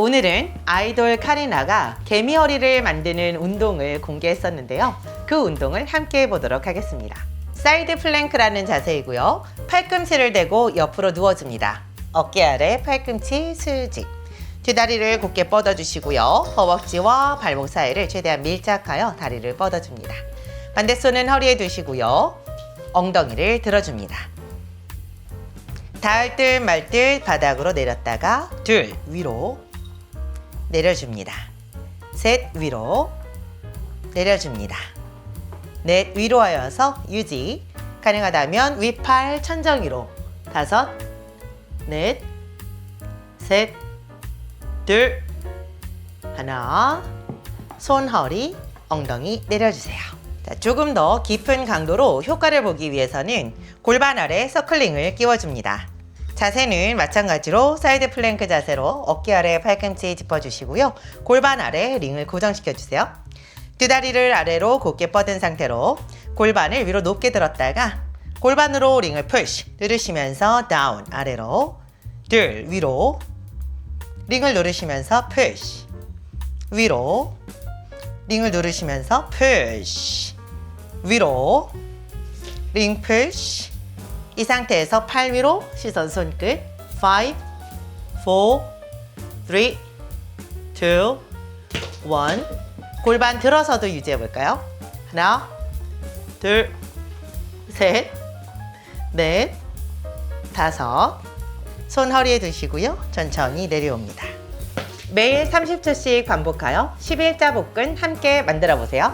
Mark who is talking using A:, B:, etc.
A: 오늘은 아이돌 카리나가 개미 허리를 만드는 운동을 공개했었는데요. 그 운동을 함께 해보도록 하겠습니다. 사이드 플랭크라는 자세이고요. 팔꿈치를 대고 옆으로 누워줍니다. 어깨 아래 팔꿈치 수직. 두 다리를 곧게 뻗어주시고요. 허벅지와 발목 사이를 최대한 밀착하여 다리를 뻗어줍니다. 반대 손은 허리에 두시고요. 엉덩이를 들어줍니다. 닿을 듯 말 듯 바닥으로 내렸다가 둘 위로 내려줍니다. 셋 위로 내려줍니다. 넷 위로 하여서 유지 가능하다면 윗팔 천정 위로 다섯 넷 셋 둘 하나 손 허리 엉덩이 내려주세요. 자, 조금 더 깊은 강도로 효과를 보기 위해서는 골반 아래 서클링을 끼워줍니다. 자세는 마찬가지로 사이드 플랭크 자세로 어깨 아래 팔꿈치 짚어주시고요. 골반 아래 링을 고정시켜주세요. 두 다리를 아래로 곧게 뻗은 상태로 골반을 위로 높게 들었다가 골반으로 링을 푸시 누르시면서 다운 아래로 둘 위로 링을 누르시면서 푸시 위로 링을 누르시면서 푸시 위로 링 푸시 이 상태에서 팔 위로 시선 손끝. 5 4 3 2 1 골반 들어서도 유지해 볼까요? 하나 둘 셋 넷 다섯. 손 허리에 두시고요. 천천히 내려옵니다. 매일 30초씩 반복하여 11자 복근 함께 만들어 보세요